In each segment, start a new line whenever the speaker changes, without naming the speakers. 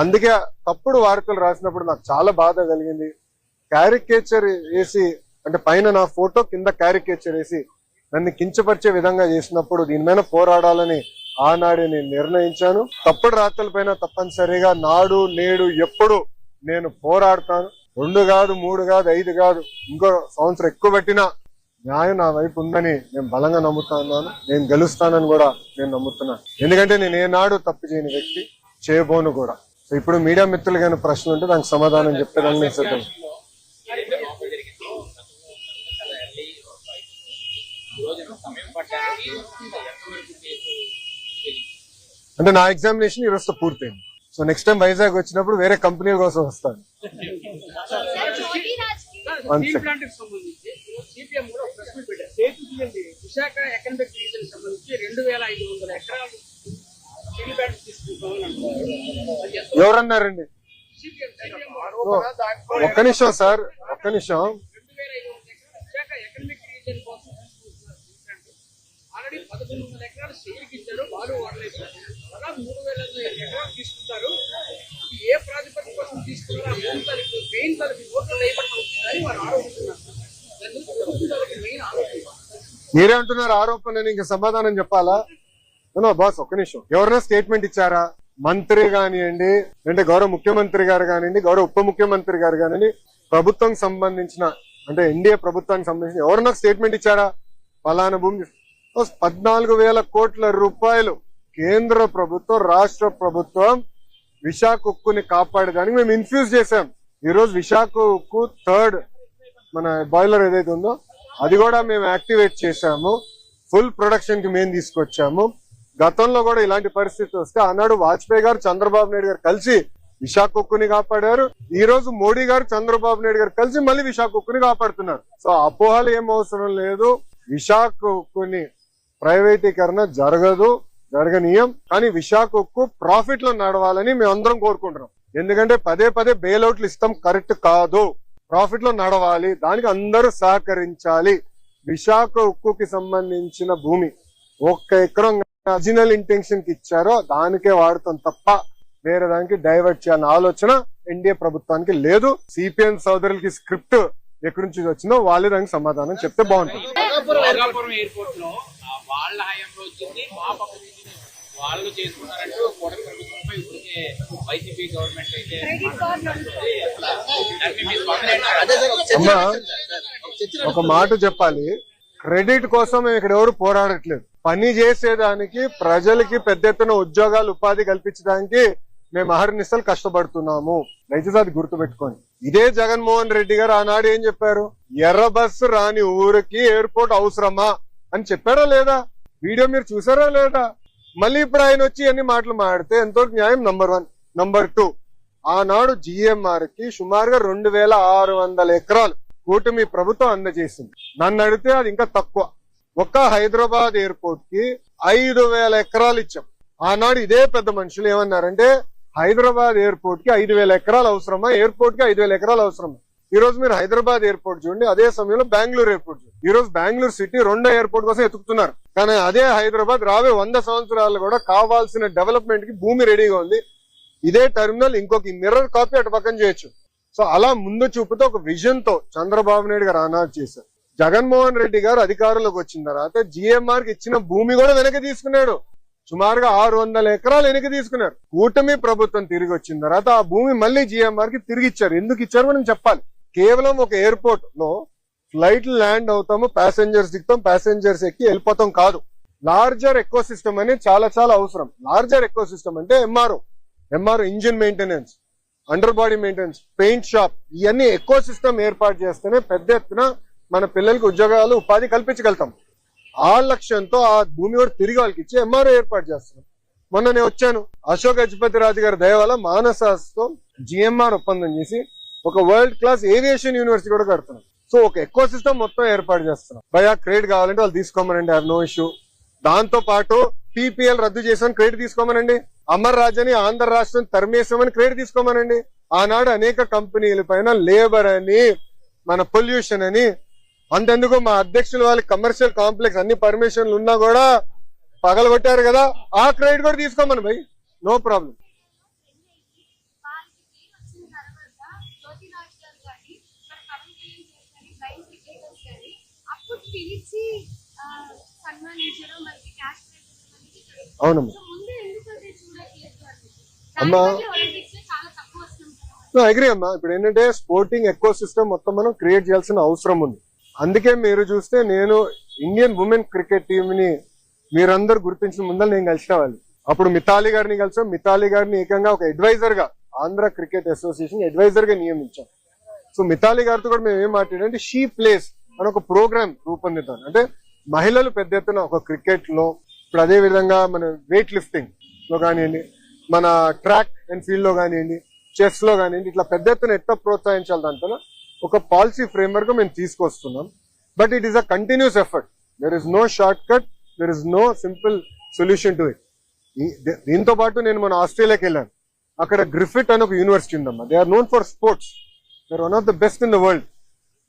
అందుకే తప్పుడు వార్తలు రాసినప్పుడు నాకు చాలా బాధ కలిగింది. క్యారికేచర్ వేసి అంటే పైన నా ఫోటో కింద క్యారికేచర్ వేసి నన్ను కించపరిచే విధంగా చేసినప్పుడు దీని మీద పోరాడాలని ఆనాడే నేను నిర్ణయించాను. తప్పుడు రాతల పైన తప్పనిసరిగా నాడు నేడు ఎప్పుడు నేను పోరాడతాను. రెండు కాదు మూడు కాదు ఐదు కాదు ఇంకో సంవత్సరం ఎక్కువ పెట్టినా న్యాయం నా వైపు ఉందని నేను బలంగా నమ్ముతున్నాను నేను గెలుస్తానని కూడా నేను నమ్ముతున్నాను. ఎందుకంటే నేను ఏనాడు తప్పు చేయని వ్యక్తి చేయబోను కూడా. సో ఇప్పుడు మీడియా మిత్రులు కానీ ప్రశ్న ఉంటే దానికి సమాధానం చెప్పేదాన్ని నేను సిద్ధం. అంటే నా ఎగ్జామినేషన్ ఈ రోజుతో పూర్తయింది. సో నెక్స్ట్ టైం వైజాగ్ వచ్చినప్పుడు వేరే కంపెనీల కోసం వస్తాను.
రాజ్
విశాఖ ఎకనామిక్ రీజన్ సంబంధించి రెండు వేల ఐదు వందల ఎకరాలు
ఎవరన్నారండి? ఒక్క నిమిషం సార్ ఒక్క నిమిషం.
ఏ ప్రాతిపదిక కోసం తీసుకున్నారో మెయిన్ ఓట్లు వారు ఆరోపిస్తున్నారు
మీరే అంటున్నారు ఆరోపణ అని ఇంకా సమాధానం చెప్పాలా? బాస్ ఒక్క నిమిషం. ఎవరైనా స్టేట్మెంట్ ఇచ్చారా? మంత్రి కానివ్వండి అంటే గౌరవ ముఖ్యమంత్రి గారు కానివ్వండి గౌరవ ఉప ముఖ్యమంత్రి గారు కానివ్వండి ప్రభుత్వం సంబంధించిన అంటే ఎన్డీఏ ప్రభుత్వానికి సంబంధించిన ఎవరైనా స్టేట్మెంట్ ఇచ్చారా? ఫలానా భూమి పద్నాలుగు వేల కోట్ల రూపాయలు కేంద్ర ప్రభుత్వం రాష్ట్ర ప్రభుత్వం విశాఖ ఉక్కుని కాపాడేదానికి మేము ఇన్ఫ్యూజ్ చేసాం ఈరోజు విశాఖ ఉక్కు థర్డ్ మన బాయిలర్ ఏదైతే ఉందో అది కూడా మేము యాక్టివేట్ చేశాము. ఫుల్ ప్రొడక్షన్కి మేము తీసుకొచ్చాము. గతంలో కూడా ఇలాంటి పరిస్థితి వస్తే ఆనాడు వాజ్పేయి గారు చంద్రబాబు నాయుడు గారు కలిసి విశాఖ ఉక్కుని కాపాడారు. ఈ రోజు మోడీ గారు చంద్రబాబు నాయుడు గారు కలిసి మళ్ళీ విశాఖ ఉక్కుని కాపాడుతున్నారు. సో అపోహలు ఏం అవసరం లేదు. విశాఖ ఉక్కుని ప్రైవేటీకరణ జరగదు జరగనీయం. కానీ విశాఖ ఉక్కు ప్రాఫిట్లో నడవాలని మేము అందరం కోరుకుంటున్నాం. ఎందుకంటే పదే పదే బెయిల్అవుట్లు ఇస్తాం కరెక్ట్ కాదు. ప్రాఫిట్లో నడవాలి దానికి అందరూ సహకరించాలి. విశాఖ ఉక్కుకి సంబంధించిన భూమి ఒక్క ఎకరం ఒరిజినల్ ఇంటెన్షన్కి ఇచ్చారో దానికే వాడతాం తప్ప వేరే దానికి డైవర్ట్ చేయాలన్న ఆలోచన ఎన్డీఏ ప్రభుత్వానికి లేదు. సిపిఎం సోదరులకి స్క్రిప్ట్ ఎక్కడి నుంచి వచ్చిందో వాళ్ళే దానికి సమాధానం చెప్తే బాగుంటుంది.
వాళ్ళ చేసుకున్నారంటూ కూటమి ప్రభుత్వంపై ఇప్పటికే వైసీపీ గవర్నమెంట్ అయితే?
అమ్మా ఒక మాట చెప్పాలి. క్రెడిట్ కోసం మేము ఇక్కడ ఎవరు పోరాడట్లేదు. పని చేసేదానికి ప్రజలకి పెద్ద ఎత్తున ఉద్యోగాలు ఉపాధి కల్పించడానికి మేము అహర్నిశలు కష్టపడుతున్నాము. దయచేసి అది గుర్తుపెట్టుకోండి. ఇదే జగన్మోహన్ రెడ్డి గారు ఆనాడు ఏం చెప్పారు? ఎర్ర బస్సు రాని ఊరికి ఎయిర్పోర్ట్ అవసరమా? అని చెప్పారా లేదా? వీడియో మీరు చూసారా లేదా? మళ్ళీ ఇప్పుడు ఆయన వచ్చి అన్ని మాటలు మాడితే ఎంతో న్యాయం నంబర్ వన్. నంబర్ టూ ఆనాడు జిఎంఆర్కి సుమారుగా రెండు వేల ఆరు వందల ఎకరాలు కూటమి ప్రభుత్వం అందజేసింది. నన్ను అడిగితే అది ఇంకా తక్కువ. ఒక్క హైదరాబాద్ ఎయిర్పోర్ట్కి ఐదు వేల ఎకరాలు ఇచ్చాం. ఆనాడు ఇదే పెద్ద మనుషులు ఏమన్నారంటే హైదరాబాద్ ఎయిర్పోర్ట్కి ఐదు వేల ఎకరాలు అవసరమా? ఎయిర్పోర్ట్కి ఐదు వేల ఎకరాలు అవసరమా? ఈ రోజు మీరు హైదరాబాద్ ఎయిర్పోర్ట్ చూడండి అదే సమయంలో బెంగళూరు ఎయిర్పోర్ట్ చూడండి. ఈ రోజు బెంగళూరు సిటీ రెండో ఎయిర్పోర్ట్ కోసం ఎత్తుకుతున్నారు. కానీ అదే హైదరాబాద్ రావే వంద సంవత్సరాలు కూడా కావాల్సిన డెవలప్మెంట్కి భూమి రెడీగా ఉంది. ఇదే టెర్మినల్ ఇంకొక మిర్రర్ కాపీ అటు పక్కన చేయొచ్చు. సో అలా ముందు చూపుతో ఒక విజన్తో చంద్రబాబు నాయుడు గారు అనాథ్ చేశారు. జగన్మోహన్ రెడ్డి గారు అధికారంలోకి వచ్చిన తర్వాత జిఎంఆర్కి ఇచ్చిన భూమి కూడా వెనక్కి తీసుకున్నాడు. సుమారుగా ఆరు వందల ఎకరాలు వెనక్కి తీసుకున్నారు. కూటమి ప్రభుత్వం తిరిగి వచ్చిన తర్వాత ఆ భూమి మళ్ళీ జిఎంఆర్కి తిరిగి ఇచ్చారు. ఎందుకు ఇచ్చారు మనం చెప్పాలి. కేవలం ఒక ఎయిర్పోర్ట్లో ఫ్లైట్ ల్యాండ్ అవుతాము ప్యాసింజర్స్ దిగుతాం ప్యాసింజర్స్ ఎక్కి వెళ్ళిపోతాం కాదు. లార్జర్ ఎకో సిస్టమ్ అనేది చాలా చాలా అవసరం. లార్జర్ ఎకో సిస్టమ్ అంటే MRO. MRO engine maintenance. Under body maintenance paint shop ఇవన్నీ ఎక్కువ సిస్టమ్ ఏర్పాటు చేస్తేనే పెద్ద ఎత్తున మన పిల్లలకి ఉద్యోగాలు ఉపాధి కల్పించగలుగుతాం. ఆ లక్ష్యంతో ఆ భూమి కూడా తిరిగి వాళ్ళకి ఇచ్చి ఎంఆర్ఓ ఏర్పాటు చేస్తున్నాం. మొన్న నేను వచ్చాను. అశోక్ గజపతి రాజు గారి దయ వల్ల మానసాస్తో జిఎంఆర్ ఒప్పందం చేసి ఒక వరల్డ్ క్లాస్ ఏవియేషన్ యూనివర్సిటీ కూడా కడుతున్నాం. సో ఒక ఎక్కువ సిస్టమ్ మొత్తం ఏర్పాటు చేస్తున్నాం. భయా క్రెడిట్ కావాలంటే వాళ్ళు తీసుకోమనండి హ్యావ్ నో ఇష్యూ దాంతో పాటు పిపిఎల్ రద్దు చేసామని క్రెడిట్ తీసుకోమనండి. అమర్ రాజని ఆంధ్ర రాష్ట్రం తరిమేసామని క్రెడిట్ తీసుకోమనండి. ఆనాడు అనేక కంపెనీల పైన లేబర్ అని మన పొల్యూషన్ అని అంతెందుకు మా అధ్యక్షులు వాళ్ళ కమర్షియల్ కాంప్లెక్స్ అన్ని పర్మిషన్లు ఉన్నా కూడా పగలగొట్టారు కదా ఆ క్రెడిట్ కూడా తీసుకోమని భయ్. No problem.
పిలిచి మనకి క్యాష్
అవునమ్మా అమ్మా. అగ్రి అమ్మా. ఇప్పుడు ఏంటంటే స్పోర్టింగ్ ఎకో సిస్టమ్ మొత్తం మనం క్రియేట్ చేయాల్సిన అవసరం ఉంది. అందుకే మీరు చూస్తే నేను ఇండియన్ ఉమెన్ క్రికెట్ టీమ్ని మీరందరూ గుర్తించిన ముందర నేను కలిసిన వాళ్ళు అప్పుడు మితాలి గారిని కలిసాం. మితాలి గారిని ఏకంగా ఒక అడ్వైజర్గా ఆంధ్ర క్రికెట్ అసోసియేషన్ అడ్వైజర్గా నియమించాం. సో మితాలి గారితో కూడా మేము ఏం మాట్లాడంటే షీ ప్లేస్ అని ఒక ప్రోగ్రామ్ రూపొందిద్దాం. అంటే మహిళలు పెద్ద ఎత్తున ఒక క్రికెట్లో ఇప్పుడు అదే విధంగా మన వెయిట్ లిఫ్టింగ్లో కానివ్వండి మన ట్రాక్ అండ్ ఫీల్డ్లో కానివ్వండి చెస్లో కానివ్వండి ఇట్లా పెద్ద ఎత్తున ఎట్లా ప్రోత్సహించాలి దాంట్లో ఒక పాలసీ ఫ్రేమ్వర్క్ మేము తీసుకొస్తున్నాం. But it is a continuous effort there is no short cut there is no simple solution to it దీంతో పాటు నేను మన ఆస్ట్రేలియాకి వెళ్ళాను. అక్కడ గ్రిఫిట్ అని ఒక యూనివర్సిటీ ఉందమ్మా. They are known for sports they are one of the best in the world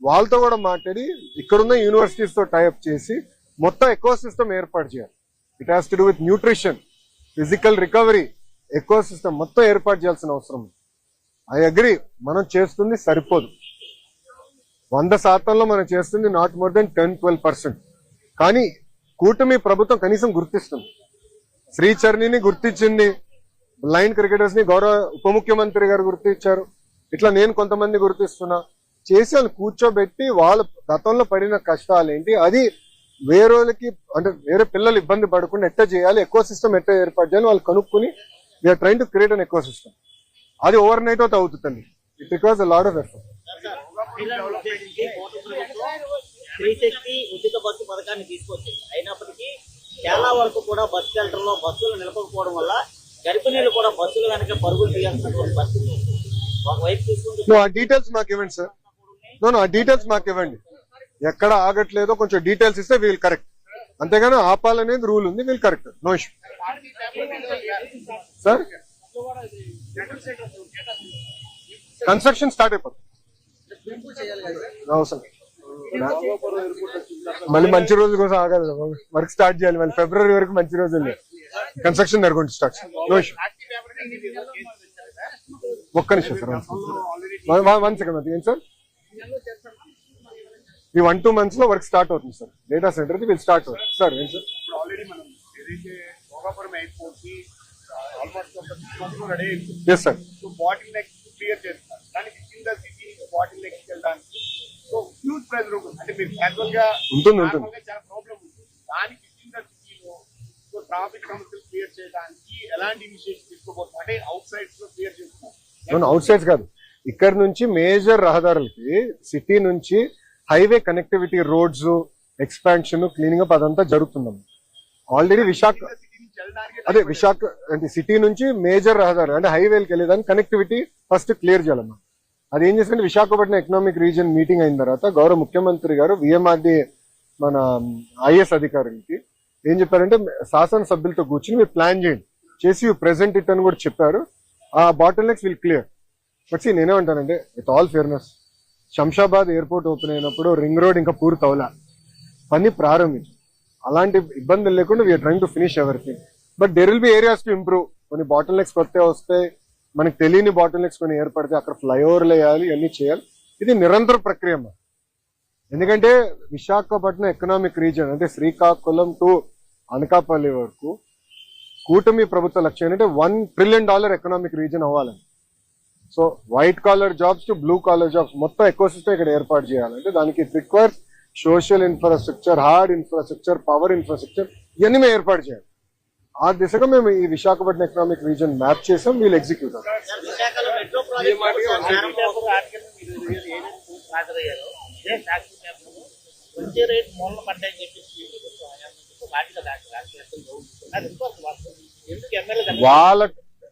వాళ్ళతో కూడా మాట్లాడి ఇక్కడున్న యూనివర్సిటీస్తో టైఅప్ చేసి మొత్తం ఎకో సిస్టమ్ ఏర్పాటు చేయాలి. It has to do with nutrition physical recovery eco system మొత్తం ఏర్పాటు చేయాల్సిన అవసరం ఉంది. ఐ అగ్రి మనం చేస్తుంది సరిపోదు. వంద శాతంలో మనం చేస్తుంది not more than ten twelve percent కానీ కూటమి ప్రభుత్వం కనీసం గుర్తిస్తుంది. శ్రీచరణిని గుర్తించింది బ్లైండ్ క్రికెటర్స్ని గౌరవ ఉప ముఖ్యమంత్రి గారు గుర్తించారు. ఇట్లా నేను కొంతమంది గుర్తిస్తున్నా. చేసి వాళ్ళు కూర్చోబెట్టి వాళ్ళ గతంలో పడిన కష్టాలు ఏంటి అది వేరేకి అంటే వేరే పిల్లలు ఇబ్బంది పడకుండా ఎట్లా చేయాలి ఎక్కువ సిస్టమ్ ఎట్లా ఏర్పాటు చేయాలి వాళ్ళు కనుక్కొని we're trying to create an ఎక్కువ సిస్టమ్ అది ఓవర్ నైట్ అవుతా అవుతుంది it requires a lot of effort
మహిళలను ఉద్దేశించి కోటి ప్రభుత్వం స్త్రీశక్తి ఉచిత బస్సు పథకాన్ని తీసుకొచ్చింది. అయినప్పటికీ చాలా వరకు కూడా బస్ సెంటర్లో బస్సులు నిలపకపోవడం వల్ల గర్భిణీలు కూడా బస్సులు వెనక పరుగులు తీయాల్సినటువంటి పరిస్థితి ఉంది. ఒకవైపు చూసుకుంటే
నువ్వు ఆ డీటెయిల్స్ మాకు ఇవ్వండి సార్ నో ఆ డీటెయిల్స్ మాకు ఇవ్వండి. ఎక్కడ ఆగట్లేదో కొంచెం డీటెయిల్స్ ఇస్తే వీల్ కరెక్ట్ అంతేగాని ఆపాలనేది రూల్ ఉంది we'll correct no issue sir construction start అయిపోతుంది. అవసరం మళ్ళీ మంచి రోజుల కోసం ఆగాలి వర్క్ స్టార్ట్ చేయాలి. మళ్ళీ ఫిబ్రవరి వరకు మంచి రోజులు కన్స్ట్రక్షన్ జరుగుతుంది స్టార్ట్ నో ఇష్యూ ఒక్క నిమిషం సార్ వన్ సెకండ్ ఏం సార్ ఈ వన్ టూ మంత్స్లో వర్క్ స్టార్ట్ అవుతుంది sir data center will start అవుతుంది. సార్ ఏం
సార్కి
yes sir
so bottleneck clear చేస్తున్నారు. దానికి కింద సిటీ బాటిల్ నెక్ వెళ్ళడానికి. సో హ్యూజ్ ప్రెజర్ ఉంటుంది. అంటే మీరు క్యాజువల్గా
ఉంటుంది, ఉంటుంది.
normal గా చాలా ప్రాబ్లం ఉంటుంది. దానికి కింద సిటీలో సో ట్రాఫిక్ సమస్యలు క్లియర్ చేయడానికి ఎలాంటి తీసుకోబోతున్నారు? అంటే అవుట్ సైడ్స్లో క్లియర్ చేస్తున్నారు.
అవుట్ సైడ్స్ కాదు. ఇక్కడ నుంచి మేజర్ రహదారులకి సిటీ నుంచి highway connectivity roads expansion cleaning up అదంతా జరుగుతుందమ్మా. ఆల్రెడీ విశాఖ అదే విశాఖ అంటే సిటీ నుంచి మేజర్ రహదారి అంటే హైవేకి వెళ్ళేదాన్ని కనెక్టివిటీ ఫస్ట్ క్లియర్ చేయాలమ్మా. అది ఏం చేసింది విశాఖపట్నం ఎకనామిక్ రీజన్ మీటింగ్ అయిన తర్వాత గౌరవ ముఖ్యమంత్రి గారు విఎంఆర్డి మన ఐఎస్ అధికారులకి ఏం చెప్పారంటే శాసనసభ్యులతో కూర్చుని మీరు ప్లాన్ చేయండి. చేసి ప్రెసెంట్ ఇట్ అని కూడా చెప్పారు. ఆ bottlenecks will clear but see నేనేమంటానంటే with all fairness Shamshabad airport open అయినప్పుడు రింగ్ రోడ్ ఇంకా పూర్తి అవలా పని ప్రారంభించు అలాంటి ఇబ్బందులు లేకుండా we're trying to finish everything but there will be areas to improve కొన్ని బాటిల్ నెక్స్ కొత్త వస్తాయి మనకు తెలియని బాటిల్ నెక్స్ కొన్ని ఏర్పడితే అక్కడ ఫ్లైఓవర్లు వేయాలి ఇవన్నీ చేయాలి. ఇది నిరంతర ప్రక్రియ అమ్మా. ఎందుకంటే విశాఖపట్నం ఎకనామిక్ రీజన్ అంటే శ్రీకాకుళం టు అనకాపల్లి వరకు కూటమి ప్రభుత్వ లక్ష్యం ఏంటంటే one trillion dollar economic region అవ్వాలని. So white collar jobs to blue collar jobs మొత్తం ఎక్కువ సిస్టమ్ ఇక్కడ ఏర్పాటు చేయాలంటే దానికి requires social infrastructure hard infrastructure power infrastructure ఇవన్నీ మేము ఏర్పాటు చేయాలి. ఆ దిశగా మేము ఈ విశాఖపట్నం ఎకనామిక్ రీజన్ మ్యాప్ చేసాం వీళ్ళు ఎగ్జిక్యూట్ వాళ్ళ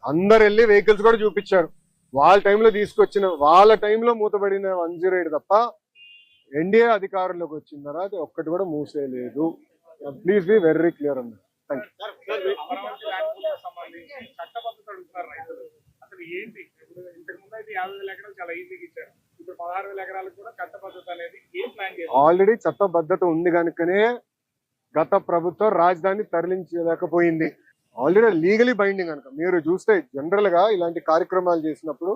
అందరు వెళ్ళి వెహికల్స్ కూడా చూపించారు. వాళ్ళ టైంలో తీసుకొచ్చిన వాళ్ళ టైంలో మూతబడిన వన్ జీరో ఎయిట్ తప్ప ఎన్డీఏ అధికారంలోకి వచ్చిన తర్వాత ఒక్కటి కూడా మూసేయలేదు ప్లీజ్ బి వెరీ క్లియర్ అన్న థ్యాంక్ ఆల్రెడీ చట్టబద్ధత ఉంది కనుకనే గత ప్రభుత్వం రాజధాని తరలించలేకపోయింది. ఆల్రెడీ లీగలీ బైండింగ్ కనుక మీరు చూస్తే జనరల్గా ఇలాంటి కార్యక్రమాలు చేసినప్పుడు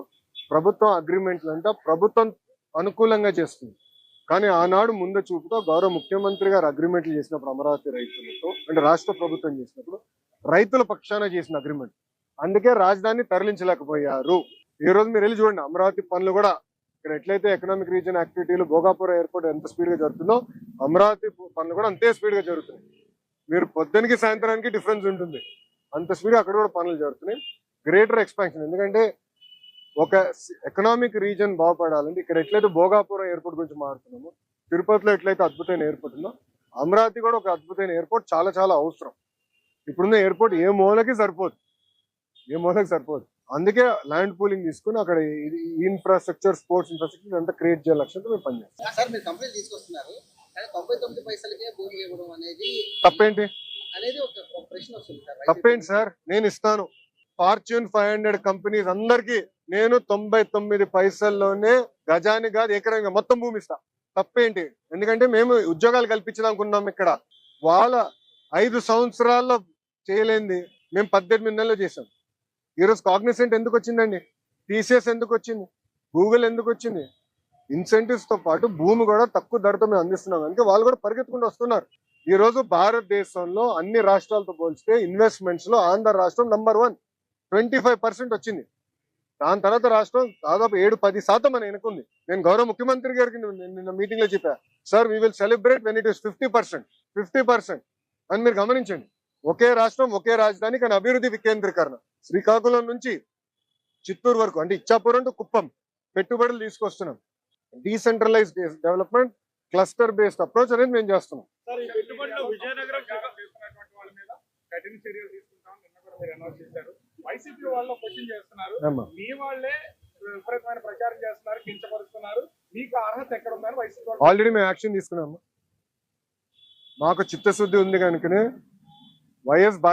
ప్రభుత్వం అగ్రిమెంట్లు అంట ప్రభుత్వం అనుకూలంగా చేస్తుంది. కానీ ఆనాడు ముందు చూపుతో గౌరవ ముఖ్యమంత్రి గారు అగ్రిమెంట్లు చేసినప్పుడు అమరావతి రైతులతో అంటే రాష్ట్ర ప్రభుత్వం చేసినప్పుడు రైతుల పక్షాన చేసిన అగ్రిమెంట్ అందుకే రాజధాని తరలించలేకపోయారు. ఈ రోజు మీరు వెళ్ళి చూడండి అమరావతి పనులు కూడా ఇక్కడ ఎట్లయితే ఎకనామిక్ రీజన్ యాక్టివిటీలు భోగాపురం ఎయిర్పోర్ట్ ఎంత స్పీడ్గా జరుగుతుందో అమరావతి పనులు కూడా అంతే స్పీడ్గా జరుగుతున్నాయి. మీరు పొద్దునకి సాయంత్రానికి డిఫరెన్స్ ఉంటుంది. అంత స్పీడ్ అక్కడ కూడా పనులు జరుగుతున్నాయి. గ్రేటర్ ఎక్స్పాన్షన్ ఎందుకంటే ఒక ఎకనామిక్ రీజన్ బాగుపడాలంటే ఇక్కడ ఎట్లయితే భోగాపురం ఎయిర్పోర్ట్ గురించి మాట్లాడుతున్నామో తిరుపతిలో ఎట్లయితే అద్భుతమైన ఎయిర్పోర్ట్ ఉందో అమరావతి కూడా ఒక అద్భుతమైన ఎయిర్పోర్ట్ చాలా చాలా అవసరం. ఇప్పుడున్న ఎయిర్పోర్ట్ ఏ మూలకి సరిపోదు. ఏ మూలకి సరిపోదు. అందుకే ల్యాండ్ పూలింగ్ తీసుకుని అక్కడ ఇన్ఫ్రాస్ట్రక్చర్ స్పోర్ట్స్ ఇన్ఫ్రాస్ట్రక్చర్ అంతా క్రియేట్ చేయాలి లక్ష్యంతో మేము పనిచేస్తాం. తప్పేంటి? తప్పేంటి సార్? నేను ఇస్తాను. ఫార్చ్యూన్ ఫైవ్ హండ్రెడ్ కంపెనీస్ అందరికి నేను తొంభై తొమ్మిది పైసల్లోనే గజాని కాదు ఎకరంగా మొత్తం భూమి ఇస్తా. తప్పేంటి? ఎందుకంటే మేము ఉద్యోగాలు కల్పించాలనుకున్నాం ఇక్కడ. వాళ్ళ ఐదు సంవత్సరాల్లో చేయలేంది. మేము పద్దెనిమిది నెలలు చేసాం ఈరోజు కాగ్నిసెంట్ ఎందుకు వచ్చిందండి? టీసీఎస్ ఎందుకు వచ్చింది? గూగుల్ ఎందుకు వచ్చింది? ఇన్సెంటివ్స్తో పాటు భూమి కూడా తక్కువ ధరతో మేము అందిస్తున్నాం. అందుకే వాళ్ళు కూడా పరిగెత్తుకుంటూ వస్తున్నారు. ఈ రోజు భారతదేశంలో అన్ని రాష్ట్రాలతో పోల్చితే ఇన్వెస్ట్మెంట్స్లో ఆంధ్ర రాష్ట్రం number one twenty five percent వచ్చింది. దాని తర్వాత రాష్ట్రం దాదాపు ఏడు పది శాతం అని ఎనుకుంది నేను గౌరవ ముఖ్యమంత్రి గారికి నిన్న- నిన్న మీటింగ్లో చెప్పా. Sir we will celebrate when it is fifty percent fifty percent అని మీరు గమనించండి. ఒకే రాష్ట్రం ఒకే రాజధాని కానీ అభివృద్ధి వికేంద్రీకరణ. శ్రీకాకుళం నుంచి చిత్తూరు వరకు అంటే ఇచ్చాపురం టు కుప్పం పెట్టుబడులు తీసుకొస్తున్నాం. Decentralise development cluster based approach అనేది మేము చేస్తున్నాం.
సార్ ఈ పెట్టుబడిలో విజయనగరం చేస్తున్నటువంటి వాళ్ళ మీద కఠిన చర్యలు తీసుకుంటాం నిన్న కూడా మీరు అనౌన్స్ చేశారు. వైసీపీ వాళ్ళు క్వశ్చన్ చేస్తున్నారు? మీ వాళ్ళే విపరీతమైన ప్రచారం చేస్తున్నారు కించపరుస్తున్నారు. మీకు అర్హత ఎక్కడ ఉందని వైసీపీ వాళ్ళు
ఆల్రెడీ మేము యాక్షన్ తీసుకున్నాము మాకు చిత్తశుద్ధి ఉంది కనుకనే వైఎస్ భారతి